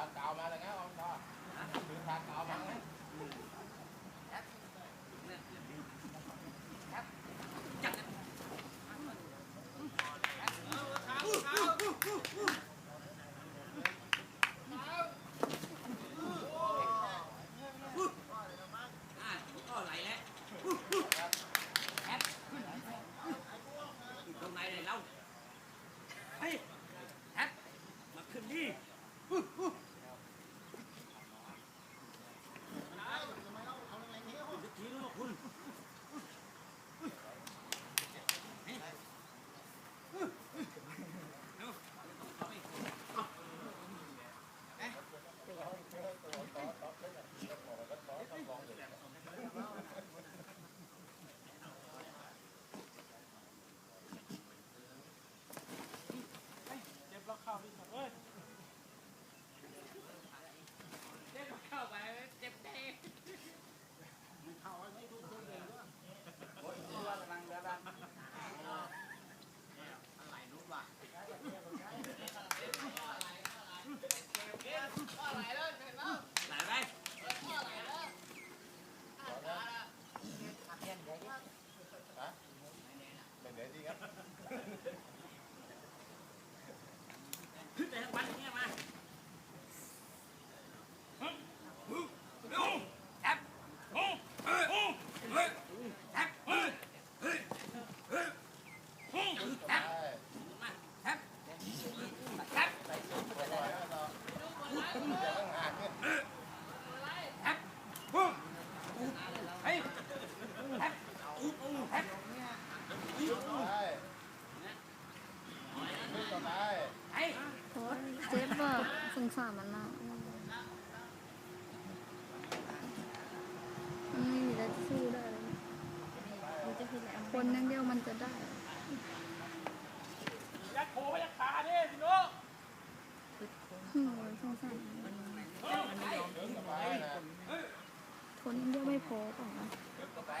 านเก่ามาแล้วงั้นองค์ชอถือทานเก่ามาไงอ่าก็ไหลแล้วแอปตรงไหนเลยเราเฮ้ยแอปมาขึ้นดิทีรู้ว่าคุณ เจ็บแล้วเข้าพี่สัตว์เอ้ย เจ็บเข้าไปเจ็บเจ็บ ไหลไป เป็นเดี๋ยวดีครับ ขึ้นไปทางวันนี้มาแอปแอปแอป ใช่ มาแอปแอป ใส่ชุดไปเลยนะเรา เดี๋ยวต้องหเจ็บอะสงสารมันอะมันไม่มีอะไรจะสู้ได้เลยคนนั่งเดียวมันจะได้โผล่ไปยัดขาดิพี่โน้ อืมสงสารมัน ขึ้นต่อไปนะ ทนนั่งเดียวไม่พอเปล่านะ ขึ้นต่อไป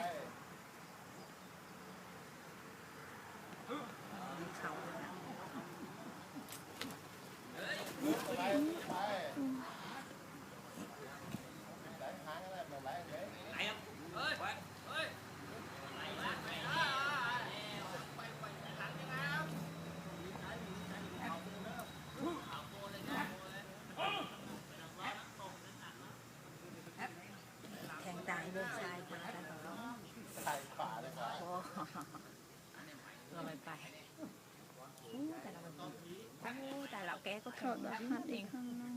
ขึ้นต่อไปขึ้นไปไหลหางอะไรแบบไหลเลย ไหลครับเฮ้ยเฮ้ย แทงตายเดินซ้ายมาแต่เรา ใส่ฝาเลยครับ โอ้เราไม่ไปอู้แต่เราไม่ไปอู้แต่เราแกก็ ถอดรหัสเองข้างหน้า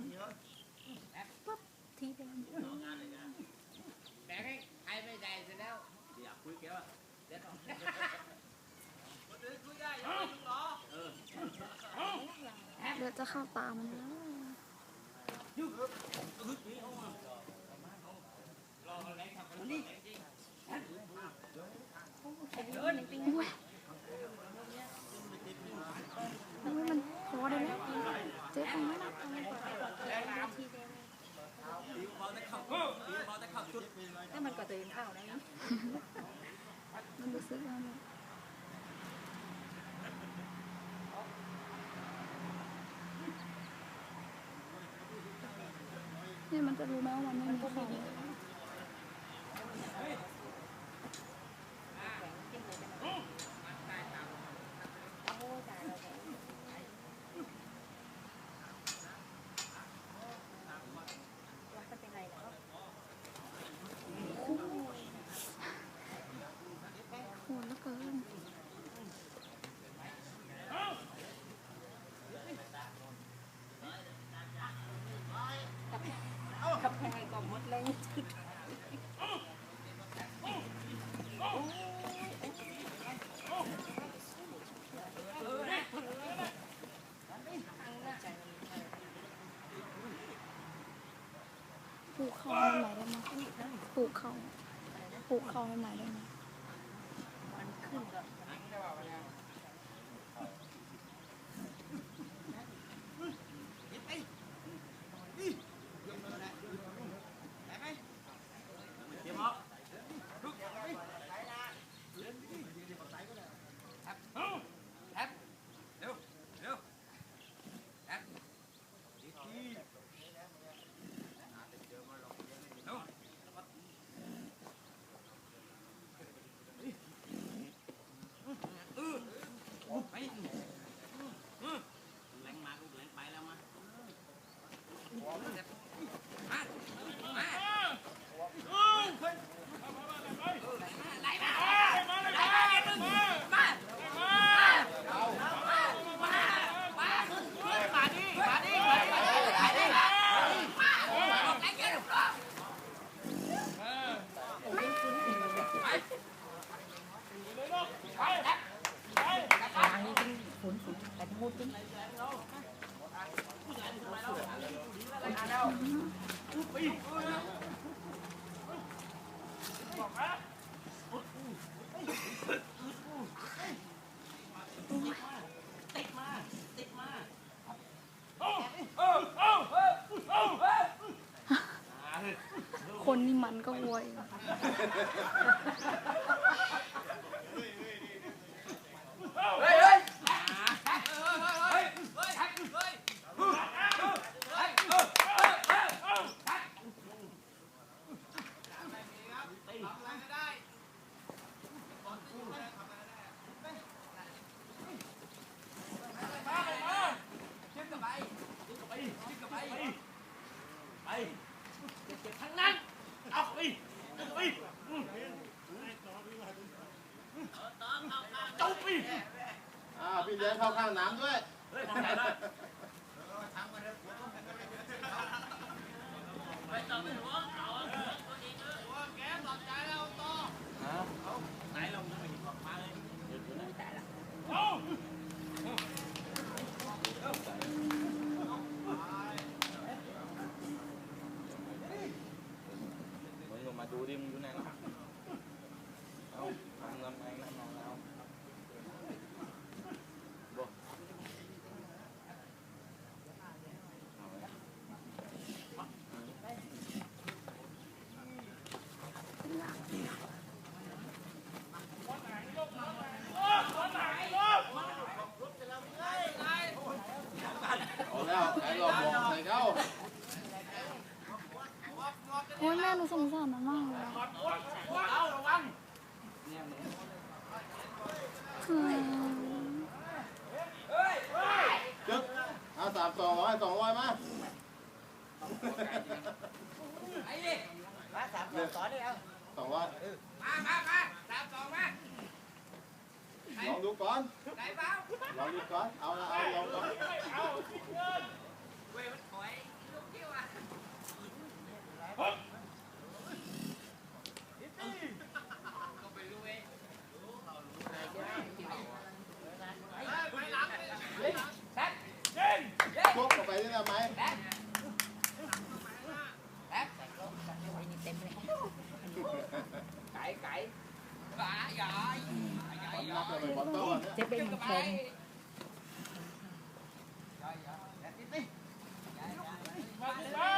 ปุ๊บทีเดียวแบกให้ใครไม่ได้เสร็จแล้วอยากคุยแกว่าเด็ดออกคนอื่นคุยได้ยังไม่ถึงหรอเออเดี๋ยวจะเข้าตามันแล้ว เดิน อุ้ยอุ้ยมันพอได้แล้วเจ็บตรงนั้นอะ ตีบอลได้เข้าตีบอลได้เข้าจุด ถ้ามันก็ตื่นเข้านะ มั นี่มันจะรู้ไหมว่ามันไม่มีของ มันเป็นไรแล้ว โหดเหลือเกิน กับแพงก็หมดเลย ปลูกเขาใหม่ได้ไหมปลูกเขาปลูกเขาใหม่ได้ไหมมันขึ้นก็เดี๋ยวพอแอปแอปเร็วเร็วแอปดีดี กิน คนนี่มันก็โวยเฮ้ยเฮ้ย อ่า พี่เลี้ยงเข้าข้างน้ำด้วยมึงลงมาดูดิมึงอยู่ไหนนะเอาทำเงินไปนั่นมาแล้วบอกเอาไว้ เอาแล้วใครหลอกบอกใส่เข้า โอ้ยแม่หนูสงสารมันมากเลยอะอืม จึ๊กเอา สามสองร้อยสองร้อยมาไอ้ดิมาสามสองนี่เอาสองร้อยมามามาสามสองมาลองดูก่อนไหนเปล่าลองดูก่อน เอาละเอาลองก่อนเว้ยมันถอยลูกเที่ยวอะก็ไปรู้เองไปหลังเลยแท็ก ชกเข้าไปได้ไหม แท็กแท็ก ไอ้นี่เต็มเลย ไก่ไก่ปลาให